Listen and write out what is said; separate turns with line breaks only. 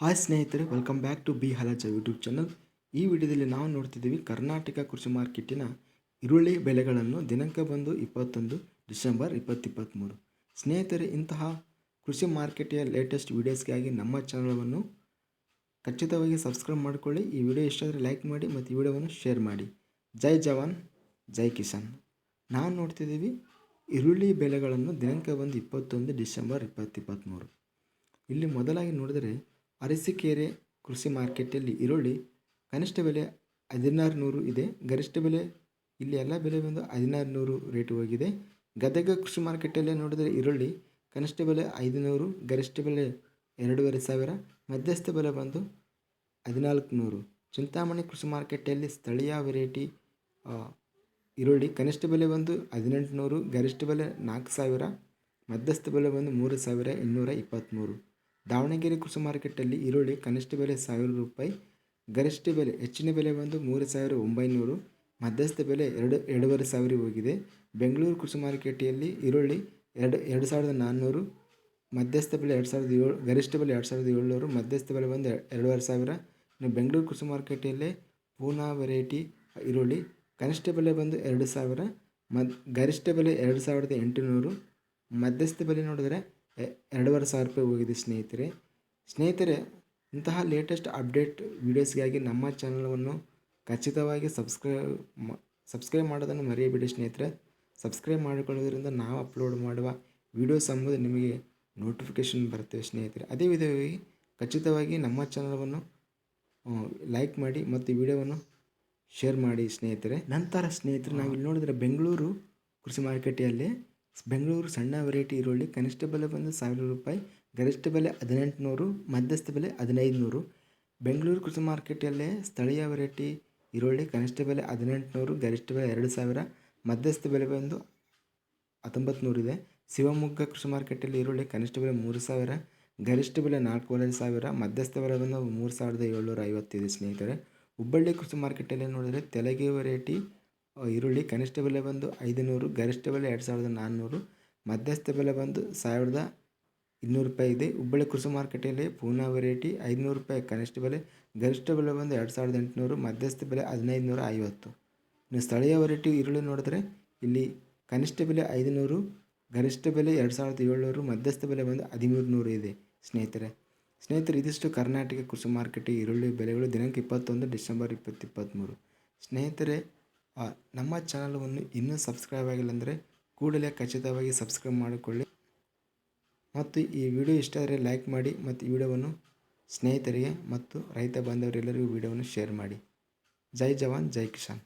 Hi ಸ್ನೇಹಿತರೆ welcome back to ಬಿ ಹಲಜ ಯೂಟ್ಯೂಬ್ ಚಾನಲ್ ಈ ವಿಡಿಯೋದಲ್ಲಿ ನಾವು ನೋಡ್ತಿದ್ದೀವಿ ಕರ್ನಾಟಕ ಕೃಷಿ ಮಾರ್ಕೆಟಿನ ಈರುಳ್ಳಿ ಬೆಲೆಗಳನ್ನು ದಿನಾಂಕ ಬಂದು ಇಪ್ಪತ್ತೊಂದು ಡಿಸೆಂಬರ್ ಇಪ್ಪತ್ತಿಪ್ಪತ್ತ್ಮೂರು ಸ್ನೇಹಿತರೆ, ಇಂತಹ ಕೃಷಿ ಮಾರ್ಕೆಟಿಯ ಲೇಟೆಸ್ಟ್ ವೀಡಿಯೋಸ್ಗಾಗಿ ನಮ್ಮ ಚಾನಲವನ್ನು ಖಚಿತವಾಗಿ ಸಬ್ಸ್ಕ್ರೈಬ್ ಮಾಡಿಕೊಳ್ಳಿ. ಈ ವಿಡಿಯೋ ಇಷ್ಟ ಆದರೆ ಲೈಕ್ ಮಾಡಿ ಮತ್ತು ಈ ವಿಡಿಯೋವನ್ನು ಶೇರ್ ಮಾಡಿ. ಜೈ ಜವಾನ್, ಜೈ ಕಿಸಾನ್. ನಾವು ನೋಡ್ತಿದ್ದೀವಿ ಈರುಳ್ಳಿ ಬೆಲೆಗಳನ್ನು ದಿನಾಂಕ ಬಂದು ಇಪ್ಪತ್ತೊಂದು ಡಿಸೆಂಬರ್ ಇಪ್ಪತ್ತಿಪ್ಪತ್ತ್ಮೂರು ಇಲ್ಲಿ ಮೊದಲಾಗಿ ನೋಡಿದರೆ ಅರಸೀಕೆರೆ ಕೃಷಿ ಮಾರ್ಕೆಟಲ್ಲಿ ಈರುಳ್ಳಿ ಕನಿಷ್ಠ ಬೆಲೆ ಹದಿನಾರು ನೂರು ಇದೆ. ಗರಿಷ್ಠ ಬೆಲೆ ಇಲ್ಲಿ ಎಲ್ಲ ಬೆಲೆ ಬಂದು ಹದಿನಾರು ನೂರು ರೇಟ್ ಹೋಗಿದೆ. ಗದಗ ಕೃಷಿ ಮಾರ್ಕೆಟಲ್ಲೇ ನೋಡಿದರೆ ಈರುಳ್ಳಿ ಕನಿಷ್ಠ ಬೆಲೆ ಐದು ನೂರು ಗರಿಷ್ಠ ಬೆಲೆ ಎರಡೂವರೆ ಸಾವಿರ, ಮಧ್ಯಸ್ಥ ಬೆಲೆ ಬಂದು ಹದಿನಾಲ್ಕು ನೂರು ಚಿಂತಾಮಣಿ ಕೃಷಿ ಮಾರ್ಕೆಟಲ್ಲಿ ಸ್ಥಳೀಯ ವೆರೈಟಿ ಈರುಳ್ಳಿ ಕನಿಷ್ಠ ಬೆಲೆ ಬಂದು ಹದಿನೆಂಟು ಗರಿಷ್ಠ ಬೆಲೆ ನಾಲ್ಕು ಸಾವಿರ, ಮಧ್ಯಸ್ಥ ಬೆಲೆ ಬಂದು ಮೂರು ಸಾವಿರ ಇನ್ನೂರ ಇಪ್ಪತ್ತ್ಮೂರು ದಾವಣಗೆರೆ ಕೃಷಿ ಮಾರ್ಕೆಟಲ್ಲಿ ಈರುಳ್ಳಿ ಕನಿಷ್ಠ ಬೆಲೆ ಸಾವಿರ ರೂಪಾಯಿ, ಗರಿಷ್ಠ ಬೆಲೆ ಹೆಚ್ಚಿನ ಬೆಲೆ ಬಂದು ಮೂರು ಸಾವಿರ ಒಂಬೈನೂರು, ಮಧ್ಯಸ್ಥ ಬೆಲೆ ಎರಡು, ಎರಡೂವರೆ ಸಾವಿರ ಹೋಗಿದೆ. ಬೆಂಗಳೂರು ಕೃಷಿ ಮಾರುಕಟ್ಟೆಯಲ್ಲಿ ಈರುಳ್ಳಿ ಎರಡು ಎರಡು ಸಾವಿರದ ನಾನ್ನೂರು, ಮಧ್ಯಸ್ಥ ಬೆಲೆ ಎರಡು ಸಾವಿರದ ಏಳು, ಗರಿಷ್ಠ ಬೆಲೆ ಎರಡು ಸಾವಿರದ ಏಳ್ನೂರು, ಮಧ್ಯಸ್ಥ ಬೆಲೆ ಬಂದು ಎರಡೂವರೆ ಸಾವಿರ. ಇನ್ನು ಬೆಂಗಳೂರು ಕೃಷಿ ಮಾರುಕಟ್ಟೆಯಲ್ಲೇ ಪೂನಾ ವೆರೈಟಿ ಈರುಳ್ಳಿ ಕನಿಷ್ಠ ಬೆಲೆ ಬಂದು ಎರಡು ಸಾವಿರ, ಮದ್, ಗರಿಷ್ಠ ಬೆಲೆ ಎರಡು ಸಾವಿರದ ಎಂಟುನೂರು, ಮಧ್ಯಸ್ಥ ಬೆಲೆ ನೋಡಿದರೆ ಎರಡೂವರೆ ಸಾವಿರ ರೂಪಾಯಿ ಹೋಗಿದೆ ಸ್ನೇಹಿತರೆ. ಸ್ನೇಹಿತರೆ, ಇಂತಹ ಲೇಟೆಸ್ಟ್ ಅಪ್ಡೇಟ್ ವೀಡಿಯೋಸ್ಗಾಗಿ ನಮ್ಮ ಚಾನಲನ್ನು ಖಚಿತವಾಗಿ ಸಬ್ಸ್ಕ್ರೈಬ್ ಸಬ್ಸ್ಕ್ರೈಬ್ ಮಾಡೋದನ್ನು ಮರೆಯಬೇಡಿ ಸ್ನೇಹಿತರೆ. ಸಬ್ಸ್ಕ್ರೈಬ್ ಮಾಡಿಕೊಳ್ಳೋದ್ರಿಂದ ನಾವು ಅಪ್ಲೋಡ್ ಮಾಡುವ ವೀಡಿಯೋಸ್ ಎಂಬುದು ನಿಮಗೆ ನೋಟಿಫಿಕೇಷನ್ ಬರುತ್ತೆ ಸ್ನೇಹಿತರೆ. ಅದೇ ವಿಧವಾಗಿ ಖಚಿತವಾಗಿ ನಮ್ಮ ಚಾನಲನ್ನು ಲೈಕ್ ಮಾಡಿ ಮತ್ತು ವಿಡಿಯೋವನ್ನು ಶೇರ್ ಮಾಡಿ ಸ್ನೇಹಿತರೆ. ನಂತರ ಸ್ನೇಹಿತರೆ, ನಾವಿಲ್ಲಿ ನೋಡಿದರೆ ಬೆಂಗಳೂರು ಕೃಷಿ ಮಾರುಕಟ್ಟೆಯಲ್ಲಿ ಬೆಂಗಳೂರು ಸಣ್ಣ ವೆರೈಟಿ ಈರುಳ್ಳಿ, ಕನಿಷ್ಠ ಬೆಲೆ ಬಂದು ಸಾವಿರ ರೂಪಾಯಿ, ಗರಿಷ್ಠ ಬೆಲೆ ಹದಿನೆಂಟುನೂರು, ಮಧ್ಯಸ್ಥ ಬೆಲೆ ಹದಿನೈದು ನೂರು ಬೆಂಗಳೂರು ಕೃಷಿ ಮಾರ್ಕೆಟಲ್ಲೇ ಸ್ಥಳೀಯ ವೆರೈಟಿ ಈರುಳ್ಳಿ, ಕನಿಷ್ಠ ಬೆಲೆ ಹದಿನೆಂಟುನೂರು, ಗರಿಷ್ಠ ಬೆಲೆ ಎರಡು ಸಾವಿರ, ಮಧ್ಯಸ್ಥ ಬೆಲೆ ಬಂದು ನೂರಿದೆ ಶಿವಮೊಗ್ಗ ಕೃಷಿ ಮಾರ್ಕೆಟಲ್ಲಿ ಈರುಳ್ಳಿ ಕನಿಷ್ಠ ಬೆಲೆ ಮೂರು ಸಾವಿರ, ಗರಿಷ್ಠ ಬೆಲೆ ನಾಲ್ಕೂವರೆ ಸಾವಿರ, ಮಧ್ಯಸ್ಥ ಬೆಲೆ ಬಂದು ಮೂರು ಸಾವಿರದ ಏಳ್ನೂರ ಐವತ್ತಿದೆ ಸ್ನೇಹಿತರೆ. ಹುಬ್ಬಳ್ಳಿ ಕೃಷಿ ಮಾರ್ಕೆಟಲ್ಲಿ ನೋಡಿದರೆ ತೆಲಗಿ ವೆರೈಟಿ ಈರುಳ್ಳಿ ಕನಿಷ್ಠ ಬೆಲೆ ಬಂದು ಐದುನೂರು, ಗರಿಷ್ಠ ಬೆಲೆ ಎರಡು ಸಾವಿರದ ನಾನ್ನೂರು, ಮಧ್ಯಸ್ಥ ಬೆಲೆ ಬಂದು ಸಾವಿರದ ಇನ್ನೂರು ರೂಪಾಯಿ ಇದೆ. ಹುಬ್ಬಳ್ಳಿ ಕೃಷಿ ಮಾರ್ಕೆಟಲ್ಲಿ ಪೂನಾ ವೆರೈಟಿ ಐದುನೂರು ರೂಪಾಯಿ ಕನಿಷ್ಠ ಬೆಲೆ, ಗರಿಷ್ಠ ಬೆಲೆ ಬಂದು ಎರಡು ಸಾವಿರದ ಎಂಟುನೂರು, ಮಧ್ಯಸ್ಥ ಬೆಲೆ ಹದಿನೈದು ನೂರ ಐವತ್ತು. ಇನ್ನು ಸ್ಥಳೀಯ ವೆರೈಟಿ ಈರುಳ್ಳಿ ನೋಡಿದ್ರೆ ಇಲ್ಲಿ ಕನಿಷ್ಠ ಬೆಲೆ ಐದುನೂರು, ಗರಿಷ್ಠ ಬೆಲೆ ಎರಡು ಸಾವಿರದ ಏಳ್ನೂರು, ಮಧ್ಯಸ್ಥ ಬೆಲೆ ಬಂದು ಹದಿಮೂರು ನೂರು ಇದೆ ಸ್ನೇಹಿತರೆ. ಸ್ನೇಹಿತರೆ, ಇದಿಷ್ಟು ಕರ್ನಾಟಕ ಕೃಷಿ ಮಾರ್ಕೆಟ್ ಈರುಳ್ಳಿ ಬೆಲೆಗಳು ದಿನಾಂಕ ಇಪ್ಪತ್ತೊಂದು ಡಿಸೆಂಬರ್ ಇಪ್ಪತ್ತು ಇಪ್ಪತ್ತ್ಮೂರು ಸ್ನೇಹಿತರೆ ನಮ್ಮ ಚಾನಲನ್ನು ಇನ್ನೂ ಸಬ್ಸ್ಕ್ರೈಬ್ ಆಗಿಲ್ಲ ಅಂದರೆ ಕೂಡಲೇ ಖಚಿತವಾಗಿ ಸಬ್ಸ್ಕ್ರೈಬ್ ಮಾಡಿಕೊಳ್ಳಿ. ಮತ್ತು ಈ ವಿಡಿಯೋ ಇಷ್ಟ ಆದರೆ ಲೈಕ್ ಮಾಡಿ ಮತ್ತು ಈ ವಿಡಿಯೋವನ್ನು ಸ್ನೇಹಿತರಿಗೆ ಮತ್ತು ರೈತ ಬಾಂಧವರೆಲ್ಲರಿಗೂ ವಿಡಿಯೋವನ್ನು ಶೇರ್ ಮಾಡಿ. ಜೈ ಜವಾನ್, ಜೈ ಕಿಸಾನ್.